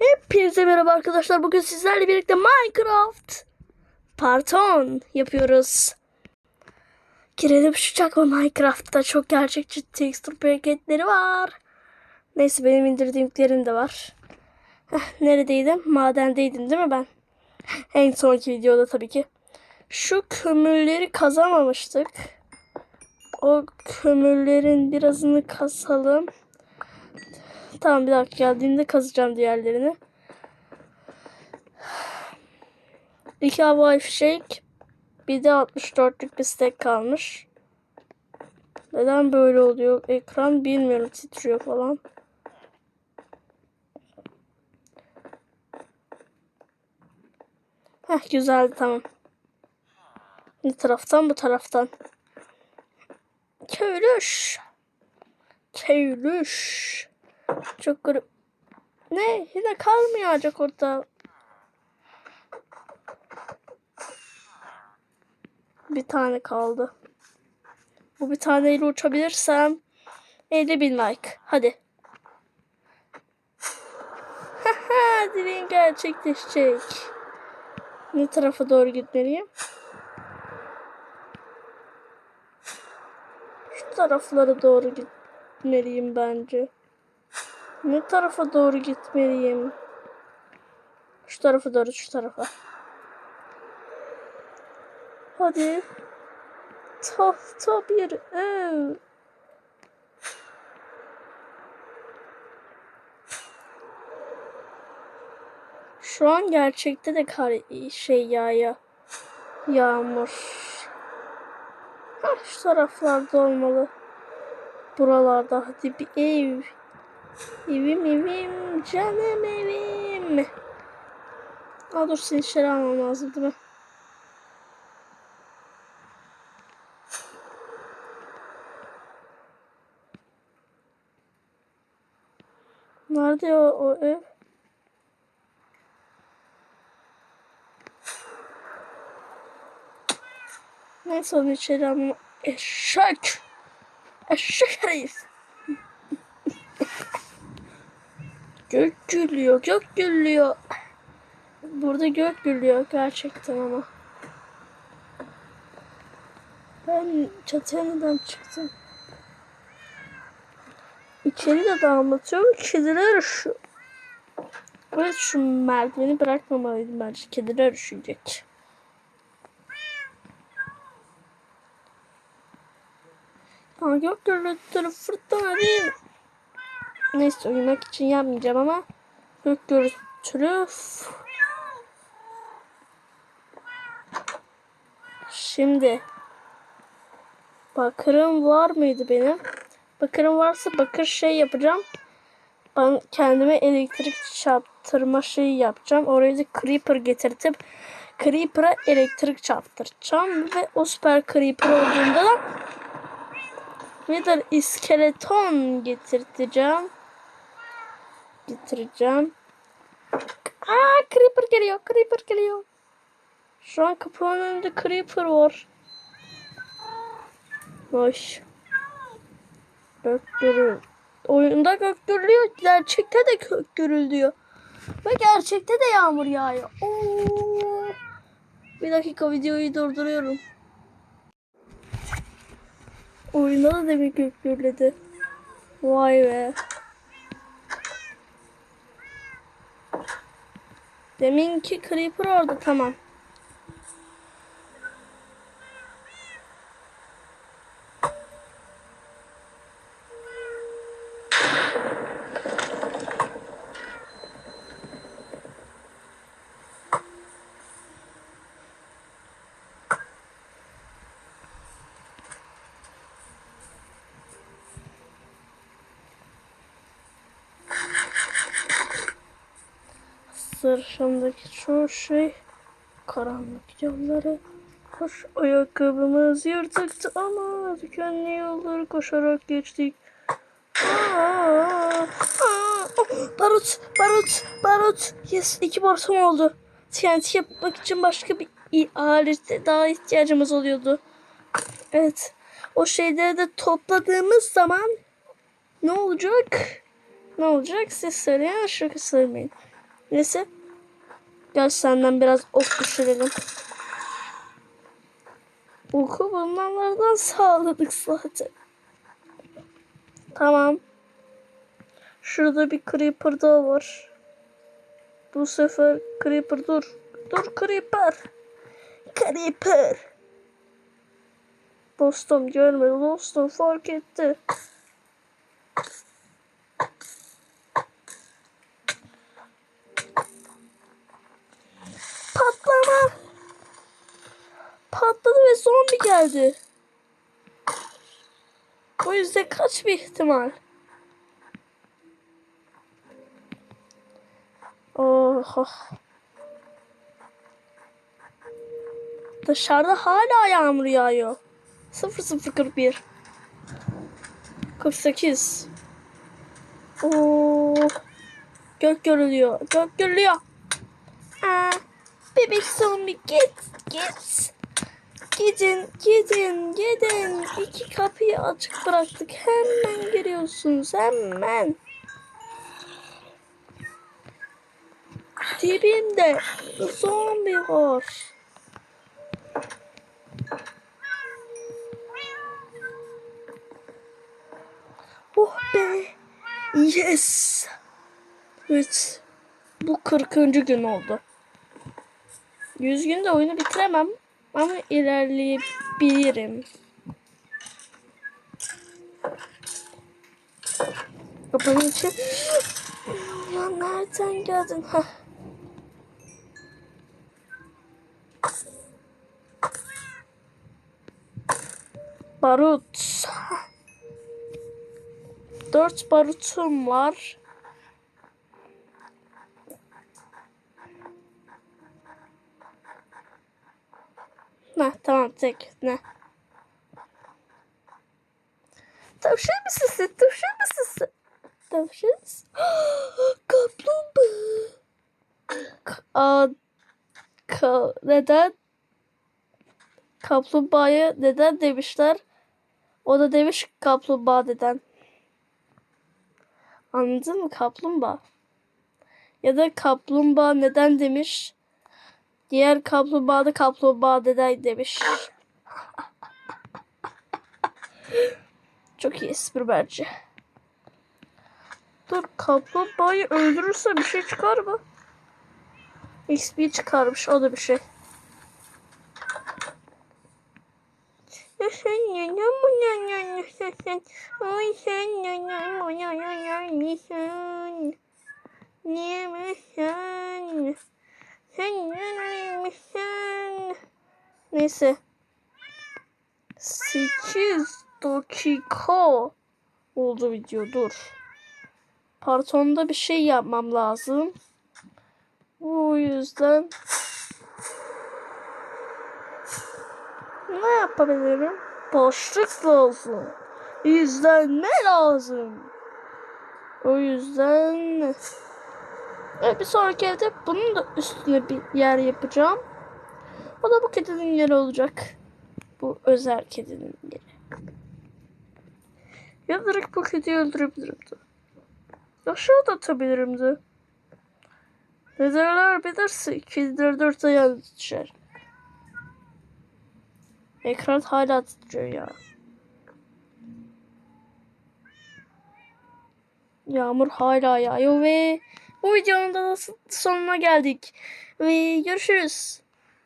Hepinize merhaba arkadaşlar. Bugün sizlerle birlikte Minecraft Part 10 yapıyoruz. Girelim şu çakma Minecraft'ta çok gerçekçi texture paketleri var. Neyse benim indirdiğimlerim de var. Heh, neredeydim? Madendeydim değil mi ben? En sonki videoda tabii ki. Şu kömürleri kazamamıştık. O kömürlerin birazını kasalım. Tamam bir dakika geldiğinde kazacağım diğerlerini. İki havai fişek. Bir de 64'lük bir stack kalmış. Neden böyle oluyor ekran bilmiyorum titriyor falan. Heh güzeldi tamam. Ne taraftan bu taraftan. Köylüş. Köylüş. Çok garip. Ne? Yine kar mı yağacak orada? Bir tane kaldı. Bu bir taneyle uçabilirsem 50 bin like. Hadi. Dileğim gerçekleşecek. Ne tarafa doğru gitmeliyim? Şu taraflara doğru gitmeliyim bence. Ne tarafa doğru gitmeliyim? Şu tarafa doğru, şu tarafa. Hadi. Tahta bir ev. Şu an gerçekte de kar şey yağıyor. Yağmur. Hah, şu taraflarda olmalı. Buralarda hadi bir ev. Evim evim canım evim. Aa dur seni içeri almam lazım değil mi? Nerede o, o ev? Neyse onu içeri almam. Eşek! Eşek herif! Gök gülüyor, gök gülüyor. Burada gök gülüyor gerçekten ama. Ben çatıya neden çıktım? İçeri de damlatıyorum. Kediler şu. Evet şu merdiveni bırakmamalıydım bence. Kediler üşüyecek. Aa, gök gürültülü fırtına değil. Neyse uyumak için yapmayacağım ama gök gürültülü. Şimdi bakırım var mıydı benim? Bakırım varsa bakır şey yapacağım. Ben kendime elektrik çarptırma şeyi yapacağım. Oraya da creeper getirtip creeper'a elektrik çarptıracağım ve o süper creeper olduğunda da Wither iskeleton getirteceğim. Getireceğim. Aa creeper geliyor. Creeper geliyor. Şu an kapının önünde creeper var. Hoş. Gök gürül. Oyunda gök gürülüyor. Gerçekte de gök gürülüyor. Ve gerçekte de yağmur yağıyor. Oo. Bir dakika videoyu durduruyorum. Oyunda da demek gök gürledi. Vay be. Deminki creeper orada tamam. Sırtımdaki çoğu şey karanlık camları. Hoş ayakkabımız yırtıktı ama dikenli yolları koşarak geçtik. Aa, aa, oh, barut, barut, barut. Yes, iki barutum oldu. TNT yapmak için başka bir alete daha ihtiyacımız oluyordu. Evet. O şeyleri de topladığımız zaman ne olacak? Ne olacak? Siz söyleyin, şarkı söylemeyin. Neyse. Gel senden biraz ok düşürelim. Oku bunlardan sağladık zaten. Tamam. Şurada bir creeper daha var. Bu sefer creeper dur. Dur creeper. Creeper. Dostum görmedi. Dostum fark etti. Geldi. O yüzden kaç bir ihtimal. Oh. oh. Dışarıda hala yağmur yağıyor. 0041 48 Oo. Gök görülüyor. Gök görülüyor. Aa, bebek zombi git git. Gidin gidin gidin. İki kapıyı açık bıraktık. Hemen giriyorsunuz hemen. Dibimde zombi var. Oh be. Yes. Evet. Bu 40. gün oldu. 100 günde oyunu bitiremem. Ama ilerleyebilirim. Kapının için. Ya nereden geldin? Heh. Barut. Dört barutum var. Ne tamam tek ne. Tavşan mısın sen? Tavşan mısın sen? Tavşan mısın? Kaplumbağa. Ka ka neden? Kaplumbağaya neden demişler? O da demiş kaplumbağa neden. Anladın mı? Kaplumbağa. Ya da kaplumbağa neden demiş. Diğer kaplumbağa da kaplumbağa neden demiş. Çok iyi espri bence. Dur kaplumbağayı öldürürse bir şey çıkar mı? XP çıkarmış o da bir şey. Niye misin? Sen misin? Neyse. 8 dakika oldu video dur. Partonda bir şey yapmam lazım. O yüzden ne yapabilirim? Boşluk lazım. İzlenme lazım. O yüzden Evet, bir sonraki evde bunun da üstüne bir yer yapacağım. O da bu kedinin yeri olacak. Bu özel kedinin yeri. Ya direkt bu kediyi öldürebilirim de. Aşağı da atabilirim de. Ne derler bilirse kediler dört ayağını düşer. Ekran hala titriyor ya. Yağmur hala yağıyor ve bu videonun da sonuna geldik. Ve görüşürüz.